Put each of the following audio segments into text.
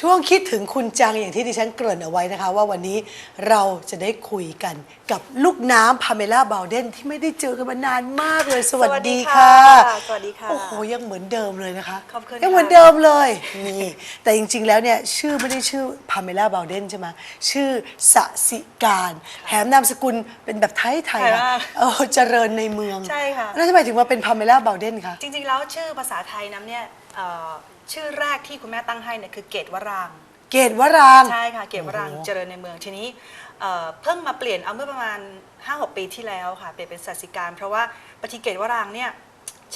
ช่วงคิดถึงคุณจังอย่างที่ดิฉันเกริ่นเอาไว้นะคะ ว่าวันนี้เราจะได้คุยกันกับลูกน้ำพาเมล่าบาวเดนที่ไม่ได้เจอกันมานานมากเลย สวัสดีค่ะ สวัสดีค่ะ โอ้โห ยังเหมือนเดิมเลยนะคะขอบคุณยังเหมือนค่ะเดิมเลยนี่แต่จริง ๆ แล้วเนี่ยชื่อไม่ได้ชื่อพาเมล่าบาวเดนใช่ไหมชื่อสสิการแถมนามสกุลเป็นแบบไทยๆไทยอะมากเออเจริญในเมืองใช่ค่ะแล้วทำไมถึงมาเป็นพาเมล่าบาวเดนคะจริงๆแล้วชื่อภาษาไทยน้ำเนี่ย เอ่อชื่อแรกที่คุณแม่ตั้งให้เนี่ยคือเกตวรางค์เกตวรางค์ ใช่ค่ะ เกตวรางค์โอ้โห เจริญในเมืองทีนี้เอ่อเพิ่งมาเปลี่ยนเอาเมื่อประมาณ 5-6 ปีที่แล้วค่ะเปลี่ยนเป็นสัสิการ เพราะว่าบางทีเกตวรางค์เนี่ย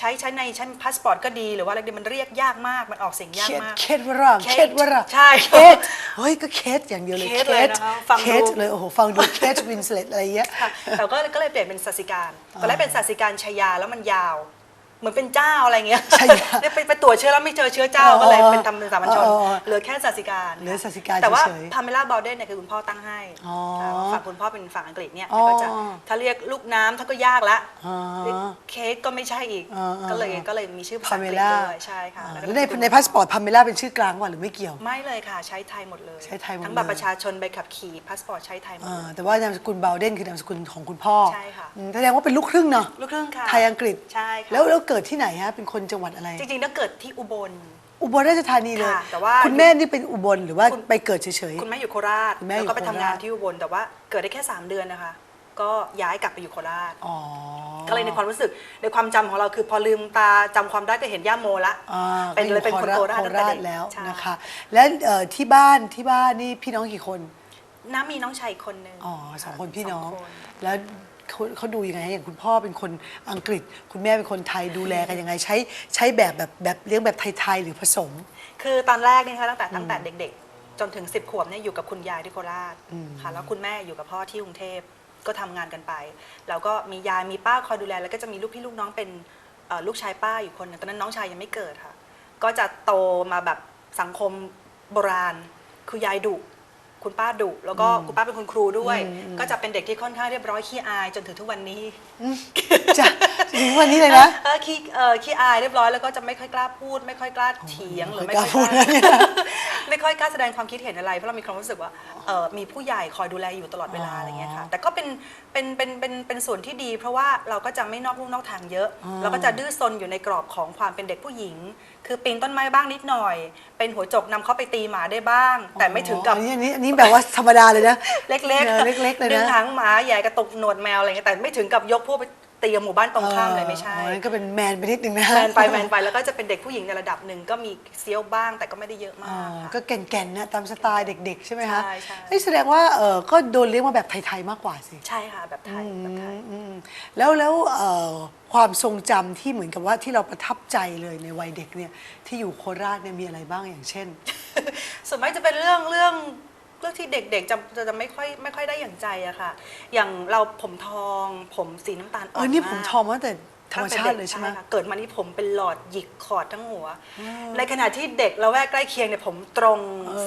ใช้ใช้ในใช้พาสปอร์ตก็ดีหรือว่าอะไรดีมันเรียกยากมากมันออกเสียงยากเคสมากเคสวรางค์เคเคสสวรางค์ใช่เคสเฮ้ยก็เคสอย่างเดียวเลยเคสเลยนะคะฟังดู เคสเลยโอ้โหฟังดูเคสวินสเลตอะไรเงี้ย ค่ะแต่ก็ก็เลยเปลี่ยนเป็นสัสิการตอนแรกเป็นสัสิการชายาแล้วมันยาว เหมือนเป็นเจ้าอะไรเงี้ยชายาเนี่ยไปไปตรวจเชื้อแล้วไม่เจอเชื้อเจ้าอ๋อก็เลยเป็นทำเป็นสามัญชนอ๋ออ๋อเหลือแค่สัสิการเหลือสัสิการแต่ว่าเฉยๆพาเมล่าบอลเดนเนี่ยคือคุณพ่อตั้งให้อ๋อค่ะฝั่งคุณพ่อเป็นฝั่งอังกฤษเนี่ยอ๋อ ก็จะถ้าเรียกลูกน้ำถ้าก็ยากละอ๋อ เรียกเค้กก็ไม่ใช่อีก อ๋ออ๋อ ก็เลยก็เลยมีชื่อภาษาพาอังเมกฤษล่าด้วยใช่ค่ะอ่าก็แล้วในในพาสปอร์ตพาเมล่าเป็นชื่อกลางว่ะหรือไม่เกี่ยว ไม่เลยค่ะใช้ไทยหมดเลย ใช้ไทยหมดทั้งบัตเลยรประชาชนใบขับขี่พาสปอร์ตใช้ไทยหมดอ่าเลย แต่ว่านามสกุลบาวเดนคือนามสกุลของคุณพ่อใช่ค่ะ อืมแสดงว่าเป็นลูกครึ่งเนาะ ลูกครึ่งค่ะไทยอังกฤษใช่ค่ะ แล้วแล้วเกิดที่ไหนฮะ เป็นคนจังหวัดอะไร จริงๆแล้วเกิดที่อุบล อุบลราชธานีเลยค่ะแต่ว่า คุณแม่นี่เป็นอุบลหรือว่าคุณไปเกิดเฉย คุณแม่อยู่โคราชคุณแม่อยู่แล้วก็ไปทำงานโคราช ที่อุบลแต่ว่าเกิดได้แค่ 3 เดือนนะคะ ก็ย้ายกลับไปอยู่โคราช ๆ อ๋อก็เลยในความรู้สึกในความจำของเราคือพอลืมตาจำความได้ก็เห็นย่าโมละอ่าเป็นเลยเป็นคนโคราชโคตั้งแต่ราชเด็กแล้วใช่นะคะ และเอ่อที่บ้านที่บ้านนี่พี่น้องกี่คน น้ามีน้องชายอีกคนนึงอ๋อสองคนพี่น้องสคนแล้ว เขาเขาดูยังไงอย่างคุณพ่อเป็นคนอังกฤษ คุณแม่เป็นคนไทยดูแลกันยังไงใช้ใช้แบบแบบแบบเลี้ยงแบบไทยๆหรือผสม คือตอนแรกเนี่ยนะคะตั้งแต่ตั้งแต่เด็กๆ จนถึง 10 ขวบเนี่ยอยู่กับคุณยายที่โคราชค่ะแล้วคุณแม่อยู่กับพ่อที่กรุงเทพก็ทำงานกันไป แล้วก็มียายมีป้าคอยดูแล แล้วก็จะมีลูกพี่ลูกน้องเป็นเอ่อลูกชายป้าอยู่คนหนึงตอนนั้นน้องชายยังไม่เกิดค่ะ ก็จะโตมาแบบสังคมโบราณ คือยายดุ คุณป้าดุแล้วก็คุณป้าเป็นคุณครูด้วย ก็จะเป็นเด็กที่ค่อนข้างเรียบร้อยขี้อายจนถึงทุกวันนี้ จ้ะถึงวันนี้เลยนะ เออขี้เออขี้อายเรียบร้อยแล้วก็จะไม่ค่อยกล้าพูด ไม่ค่อยกล้าเถียงหรือไม่ไม่ค่ค่ออยยกกล้าล้าพูดนะไม่ค่อยกล้าแสดงความคิดเห็นอะไรเพราะเรามีความรู้สึกว่าเออมีผู้ใหญ่คอยดูแลอยู่ตลอดเวลาอ๋อออะไรเงี้ยค่ะ แต่ก็เป็นเป็นเป็นเป็นเป็นส่วนที่ดี เพราะว่าเราก็จะไม่นอกลู่นอกทางเยอะ อ๋อ เราก็จะดื้อซนอยู่ในกรอบของความเป็นเด็กผู้หญิง คือปีนต้นไม้บ้างนิดหน่อย เป็นหัวจกนำเขาไปตีหมาได้บ้าง แต่ไม่ถึงกับอันนี้อันนี้อันนี้แบบว่าธรรมดาเลยนะ เล็กเออเล็กๆเลยนะ ดึงหางหมาใหญ่กระตุกหนวดแมวอะไรเงี้ยแต่ไม่ถึงกับยกพวกไป ตีกับหมู่บ้านตรงข้ามเลยไม่ใช่ อ๋อนั่นก็เป็นแมนไปนิดนึงนะแมนไปแมนไปแล้วก็จะเป็นเด็กผู้หญิงในระดับหนึ่งก็มีเซียวบ้างแต่ก็ไม่ได้เยอะอ๋มาอกค่ะ ก็แก่นๆนะตามสไตล์เด็ก ๆ ใช่ไหมคะใช่ใช่เฮ้ยแสดงว่าเออก็โดนเลี้ยงมาแบบไทยๆมากกว่าสิ ใช่ค่ะแบบไทยแบบไทย อืมแล้วแล้วเอ่อความทรงจำที่เหมือนกับว่าที่เราประทับใจเลยในวัยเด็กเนี่ยที่อยู่โคราชเนี่ยมีอะไรบ้างอย่างเช่น ส่วนมากจะเป็นเรื่องเรื่อง เรื่องที่เด็กๆจะจะจะไม่ค่อยไม่ค่อยได้อย่างใจอะค่ะ อย่างเราผมทองผมสีน้ำตาลเออ่ออนนี่มากผมทองมาตั้งแต่ธรรมชาติตั้งแต่ด็กเลยใช่ไหม ค่ะเกิดมานี่ผมเป็นหลอดหยิกขอดทั้งหัว ในขณะที่เด็กละแวกใกล้เคียงเนี่ยผมตรง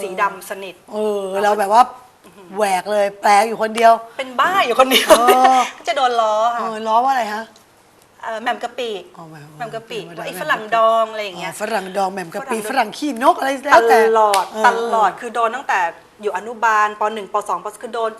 สีดำสนิท เออ เราแบบว่าแหวกเลยแปลกอยู่คนเดียว เป็นบ้าอยู่คนเดียวเออ จะโดนล้อเอค่ะอล้อว่าอะไรฮะ เอ่อแหม่มกะปิอ๋อแหม่มแหม่มกะปิธรรมดาไอ้แหม่มฝรั่งดองอะไรอย่างเงี้ยฝรั่งดองแหม่มกะปิฝฝรั่รั่งงขี้นกอะไรตแล้วแต่ลอดเตลอดคือโดนตั้งแต่ อยู่อนุบาลป .1 ป .2 ปคือโดน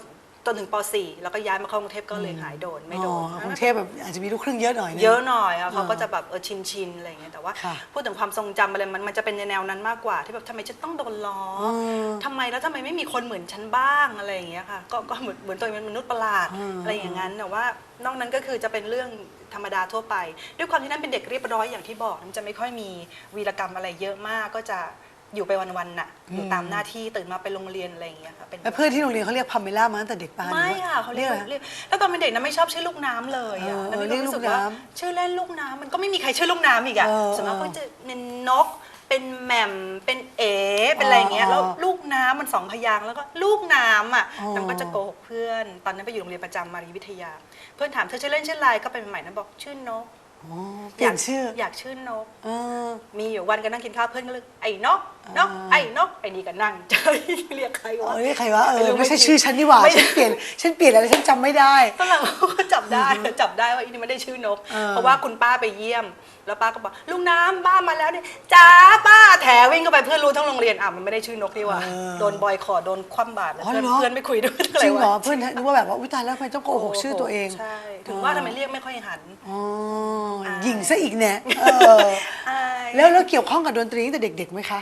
จนถึงป .4 แล้วก็ย้ายมาเข้ากรุงเทพก็เลยหายโดนไม่โดน อ๋อกรุงเทพแบบอาจจะมีลูกครึ่งเยอะหน่อยนเยอะหน่อยอะเขาก็จะแบบเออชินชินๆอะไรอย่างเงี้ยแต่ว่า ค่ะพูดถึงความทรงจำอะไรมันมันจะเป็นในแนวนั้นมากกว่า ที่แบบทำไมฉันต้องโดนล้ออมทำไมแล้วทำไมไม่มีคนเหมือนฉันบ้างอะไรอย่างเงี้ยค่ะก็ก็เหมือนเหมือนตัวเองเป็นมนุษย์ประหลาดอืม อะไรอย่างนั้นแต่ว่านอกนั้นก็คือจะเป็นเรื่องธรรมดาทั่วไป ด้วยความที่นั่นเป็นเด็กเรียบร้อยอย่างที่บอกมันจะไม่ค่อยมีวีรกรรมอะไรเยอะมากก็จะ อยู่ไปวันๆน่ะอยู่ตามหน้าที่ตื่นมาไปโรงเรียนอะไรอย่างเงี้ยค่ะเป็นแล้วเพื่อนที่โรงเรียนเขาเรียกพาเมล่ามาตั้งแต่เด็กปะไม่ค่ะเขาเรียกอะไรเรียกแล้วตอนเป็นเด็กนะไม่ชอบชื่อลูกน้ำเลยอะเออแล้วเรีมียกความรู้สึกลูกว่าน้ำชื่อเล่นลูกน้ำมันก็ไม่มีใครชื่อลูกน้ำอีกอะเออส่วนมากเออก็จะเป็นนกเป็นแหม่มเป็นเอ๋เป็นอะไรอย่างเงี้ยอ๋อแล้วลูกน้ำมันสองพยางค์แล้วก็ลูกน้ำอะอ๋อน้ำก็จะโกหกเพื่อน ตอนนั้นไปอยู่โรงเรียนประจำมารีวิทยา เพื่อนถามเธอชื่อเล่นชื่ออะไรก็ไปใหม่ๆนั้นบอกชื่อนก อ๋อเปลี่ยนชื่ออยากชื่อนก เออ มีอยู่วันก็นั่งกินข้าวเพื่อนก็เลยไอ้นกนกอ่า ไอ้นกไอ้นี่ก็นั่งเจอเรียกใครอ๋วะอนี่ใครวะเอไม่อรู้ไม่ใช่ไม่ชื่อฉันนี่หว่าไม่ ฉันเปลี่ยนฉันเปลี่ยนอะไรฉันจำไม่ได้ตอนหลังก็จับได้จับได้ว่าอีนี่ไม่ได้ชื่อนก เออ เพราะว่าคุณป้าไปเยี่ยม แล้วป้าก็บอกลุงน้ำบ้านมาแล้วเนี่ยจ้าป้าแถวิ่งเข้าไปเพื่อนรู้ทั้งโรงเรียนอะมันไม่ได้ชื่อนกนี่หว่าโดนบอยคอร์ดโดนคว่ำบาตรแล้วอ๋อเพื่อนเหรอ เพื่อนไม่คุยด้วยะจริงเหรอวะเพื่อนนึกว่าแบบว่าอุ้ยตายแล้วทำไมต้องโกหกชื่อตัวเองใช่ถึงว่าทำไมเรียกไม่ค่อยหัน อ๋ออ่าหญิงซะอีกเนี่ยเอออาย แล้วแล้วเกี่ยวข้องกับดนตรีตั้งแต่เด็กๆไหมคะ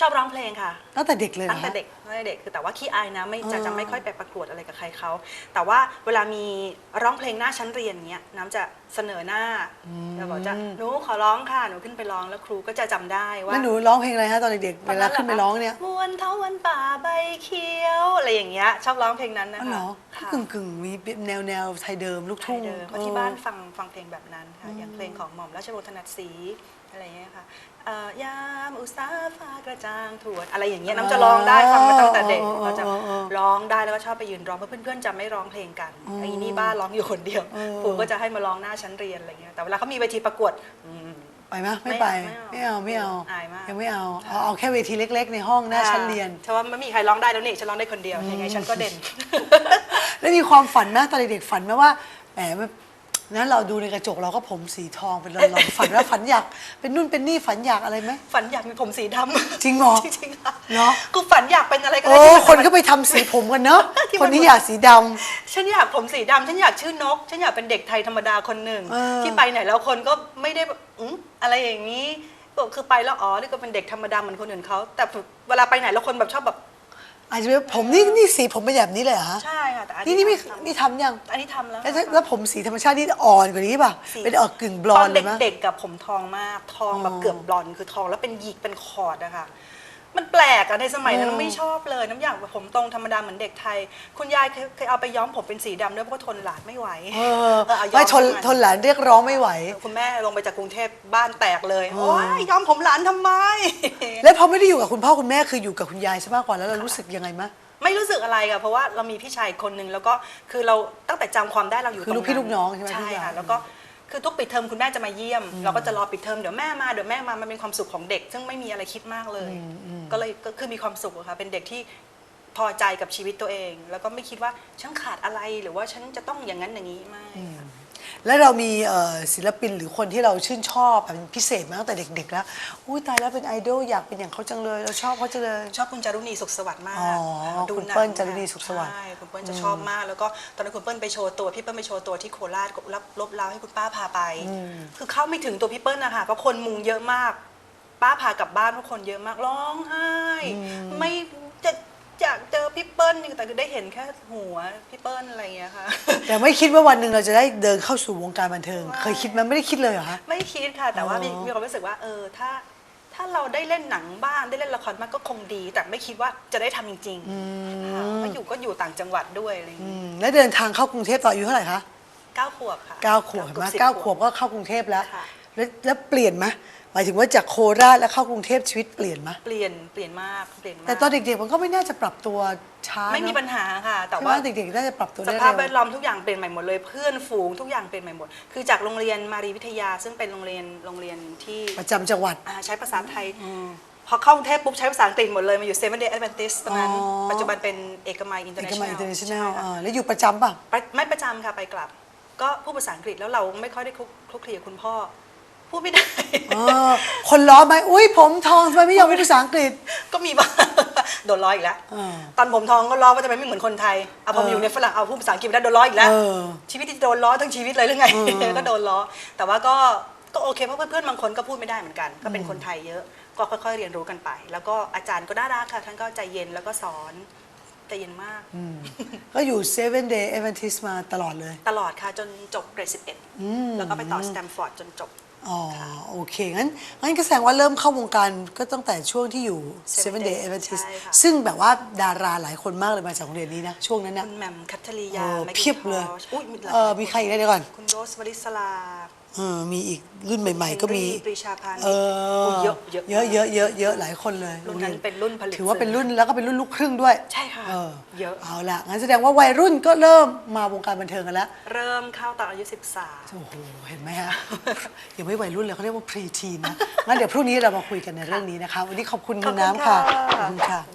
ชอบร้องเพลงค่ะ ตั้งแต่เด็กเลยหรอตั้งแต่เด็กตั้งแต่เด็กคือแต่ว่าขี้อายนะไม่จะอ่าจะไม่ค่อยไปประกวดอะไรกับใครเขาแต่ว่าเวลามีร้องเพลงหน้าชั้นเรียนเนี้ยน้ำจะเสนอหน้าแล้วบอกจะหนูขอร้องค่ะหนูขึ้นไปร้องแล้วครูก็จะจำได้ว่าแล้วหนูร้องเพลงอะไรฮะตอนเด็กๆเวลาขึ้นไปร้องเนี่ยมวนเท้าวันป่าใบเขียวอะไรอย่างเงี้ยชอบร้องเพลงนั้นนะอ๋อเหรคะอค่ะกึ่งกึ่งๆมีแนวแนวไทยเดิมลูกไททุ่ยงเดิมเพราะที่บ้านฟังฟังเพลงแบบนั้นค่ะอย่างเพลงของหม่อมราชวงศ์ถนัดศรี อะไรอย่างเงี้ยค่ะเอ่อยามอุตสาฟ้ากระจ่างถวดอะไรอย่างเงี้ยน้ำจะร้องได้ฟังมาตั้งแต่เด็กเราจะร้องได้แล้วก็ชอบไปยืนร้องเพราะเพื่อนๆจะไม่ร้องเพลงกันไอ้นี่บ้านร้องอยู่คนเดียวครูก็จะให้มาร้องหน้าชั้นเรียนอะไรเงี้ยแต่เวลาเขามีเวทีประกวดอืม ไปไหมไม่ไปไม่ไม่เอาเอาไม่เอาอายมาก ยังไม่เอาเอาเอาแค่เวทีเล็ก ๆ ในห้องหน้าชั้นเรียนเพราะว่าไม่มีใครร้องได้แล้วนี่ฉันร้องได้คนเดียวยังไงฉันก็เด่น แล้วมีความฝันไหมตอนเด็กๆฝันไหมว่าแหมมั นนั้นเราดูในกระจกเราก็ผมสีทองเป็นรอนๆฝันว่าฝันอยาก เป็นนู่นเป็นนี่ฝันอยากอะไรไหม ฝันอยากมีผมสีดำจริงเหรอจริงๆค่ะเหรอกูฝันอยากเป็นอะไรก็โอ้ได้ที่มัคนก็ไปทำสีผมกันเนาะที่มันคนนี้อยากสีดำ ฉันอยากผมสีดำฉันอยากชื่อนก ฉันอยากเป็นเด็กไทยธรรมดาคนหนึ่งเออ ที่ไปไหนแล้วคนก็ไม่ได้แบบอืมอะไรอย่างนี้ก็คือไปแล้วอ๋อนี่ก็เป็นเด็กธรรมดาเหมือนคนอื่นเขาแต่เวลาไปไหนแล้วคนแบบชอบแบบ อาจจะเป็นผมนี่นี่สีผมเป็นแบบนี้เลยเหรอฮะใช่ค่ะแต่อันนี่นี่ไม่ทำนี่ทำยังอันนี้ทำแล้วแล้วถ้าค่ะ แล้วผมสีธรรมชาตินี่อ่อนกว่านี้ป่ะสีเป็นออกกึ่งบลอนด์ตเลยมั้ยเด็กๆกับผมทองมาก ทองแบบอ๋อเกือบบลอนด์คือทองแล้วเป็นหยิกเป็นคอร์ดอะค่ะ มันแปลกอะในสมัยนั้นอืมน้ำไม่ชอบเลย น้ำอยากแบบผมตรงธรรมดาเหมือนเด็กไทย คุณยายเคยเคยเอาไปย้อมผมเป็นสีดำด้วยเพราะว่าทนหลานไม่ไหวเออเออเอาย้อไม่ทนให้มัทนหลานเรียกร้องไม่ไหว คุณแม่ลงไปจากกรุงเทพบ้านแตกเลยอ๋อโอ้ยย้อมผมหลานทำไม แล้วพอไม่ได้อยู่กับคุณพ่อคุณแม่คืออยู่กับคุณยายใช่มากกว่าแล้วเรารู้สึกยังไงมะ ไม่รู้สึกอะไรค่ะเพราะว่าเรามีพี่ชายคนหนึ่งแล้วก็คือเราตั้งแต่จำความได้เราอยู่คือลูกพี่ลูกน้องใช่ไหมใช่ทุกอย่างค่ะแล้วก็ คือทุกปิดเทอมคุณแม่จะมาเยี่ยม เราก็จะรอปิดเทอมเดี๋ยวแม่มาเดี๋ยวแม่มามันเป็นความสุขของเด็ก ซึ่งไม่มีอะไรคิดมากเลย ก็เลยก็คือมีความสุขอะค่ะเป็นเด็กที่พอใจกับชีวิตตัวเอง แล้วก็ไม่คิดว่าฉันขาดอะไรหรือว่าฉันจะต้องอย่างนั้นอย่างนี้ไม่ค่ะ แล้วเรามีเอ่อศิลปินหรือคนที่เราชื่นชอบแบบพิเศษมาตั้งแต่เด็กๆแล้วอุ้ยตายแล้วเป็นไอดอลอยากเป็นอย่างเขาจังเลย เราชอบเขาจังเลย ชอบคุณจารุณีสุขสวัสดิ์มากอ๋อดูคุณหนังเปิ้ลจารุณีสุขสวัสดิ์ ใช่คุณเปิ้ลจะชอบมาก แล้วก็ตอนนั้นคุณเปิ้ลไปโชว์ตัวพี่เปิ้ลไปโชว์ตัวที่โคราชรับลบเล้าให้คุณป้าพาไป คือเข้าไม่ถึงตัวพี่เปิ้ลนะคะเพราะคนมุงเยอะมาก ป้าพากลับบ้านเพราะคนเยอะมากร้องไห้ ไม่จะ อยากเจอพี่เปิ้ลแต่คือได้เห็นแค่หัวพี่เปิ้ลอะไรอย่างเงี้ยค่ะ แต่ไม่คิดว่าวันหนึ่งเราจะได้เดินเข้าสู่วงการบันเทิง เคยคิดไหมันไม่ได้คิดเลยเหรอคะ ไม่คิดค่ะ แต่ว่ามีอ๋อ มีความรู้สึกว่าเออถ้า ถ้าเราได้เล่นหนังบ้างได้เล่นละครบ้างก็คงดี แต่ไม่คิดว่าจะได้ทำจริงๆค่ะก็อยู่ก็อยู่ต่างจังหวัดด้วยอะไรอย่างอืเงี้ยมแล้วเดินทางเข้ากรุงเทพตอนอายุเท่าไหร่คะเก้าขวบค่ะเก้าขวบเห็นไหมกือบสิบเก้าขวบก็เข้ากรุงเทพแล้ว ค่ะ แล้วแล้วเปลี่ยนไหมหมายถึงว่าจากโคราชแล้วเข้ากรุงเทพชีวิตเปลี่ยนไหมเปลี่ยนเปลี่ยนมากเปลี่ยนมากแต่ตอนเด็กๆมันก็ไม่น่าจะปรับตัวช้าไม่มีเนอะปัญหาค่ะ แต่ใช่ว่าว่าเด็กๆน่าจะปรับตัวสได้ภาพแวเร็ดวล้อมทุกอย่างเปลี่ยนใหม่หมดเลยเพื่อนฝูงทุกอย่างเปลี่ยนใหม่หมด คือจากโรงเรียนมารีวิทยาซึ่งเป็นโรงเรียนโรงเรียนที่ประจำจังหวัด อ่าใช้ภาษาไทย พอเข้ากรุงเทพปุ๊บใช้ภาษาอังกฤษหมดเลยมาอยู่เซเว่นเดย์แอดเวนทิสตอนนั้น อ๋อ ปัจจุบันเป็นเอกมัยอินเตอเอร์เนกชั่นมัแนยลอินเตอร์เนชั่นแนลแล้วอยู่ประจำป่ะไม่ประจำค่ะไปกลับ ก็พูดภาษาอังกฤษแล้วเราไม่ค่อยได้คลุกคลุกคลีกับคุณพ่อ พูดไม่ได้ เออคนล้อไหมอุ้ยผมทองทำไมไม่ยอมพูดภาษาอังกฤษ ก็มีบ้างโดนล้ออีกแล้ว เออ ตอนผมทองก็ล้อว่าทำไมไม่เหมือนคนไทยเอาพอมาอยู่ในฝรั่งเอาพูดภาษาอังกฤษไม่ได้โดนล้ออีกแล้ว เออ ชีวิตที่โดนล้อทั้งชีวิตเลยหรือไงเออก็โดนล้อ แต่ว่าก็ก็โอเคเพราะเพื่อนๆบางคนก็พูดไม่ได้เหมือนกัน ก็เป็นคนไทยเยอะ ก็ค่อยๆเรียนรู้กันไป แล้วก็อาจารย์ก็น่ารักค่ะ ท่านก็ใจเย็นแล้วก็สอนใจเย็นมาก ก็อยู่ Seven Day Adventist มาตลอดเลย ตลอดค่ะจนจบเกรด11 แล้วก็ไปต่อสแตมฟอร์ดจนจบ อ๋อ โอเค งั้นงั้นก็แสดงว่าเริ่มเข้าวงการก็ตั้งแต่ช่วงที่อยู่ Seven Seven Day Day Adventist ใช่ค่ะ ซึ่งแบบว่าดาราหลายคนมากเลยมาจากโรงเรียนนี้นะ ช่วงนั้นนะ คุณแหม่มคัทธริเอยาอแมคเพียบเลยอุ้ยมีหลายเออมีใครอีกได้เดี๋ยวก่อน คุณโรสวลิสลา เออมีอีกรุ่นใหม่ ๆ ก็มีเฮนรี่ปรีชาพันธ์เออโอ้เยอะเยอะเยอะเยอะเยอะเยอะหลายคนเลยรุ่นนั้นเป็นรุ่นผลิตถือว่าเป็นสื่อรุ่นแล้วก็เป็นรุ่นลูกครึ่งด้วย ใช่ค่ะเออเยอะเอาละงั้นแสดงว่าวัยรุ่นก็เริ่มมาวงการบันเทิงกันแล้ว เริ่มเข้าตอนอายุ 13 โอ้โหเห็นไหมฮะยังไม่วัยรุ่นเลยเขาเรียกว่าพรีทีนนะงั้นเดี๋ยวพรุ่งนี้เรามาคุยกันในเรื่องนี้นะคะวันนี้ขอบคุณคุณน้ำค่ะขอบคุณค่ะขอบคุณค่ะ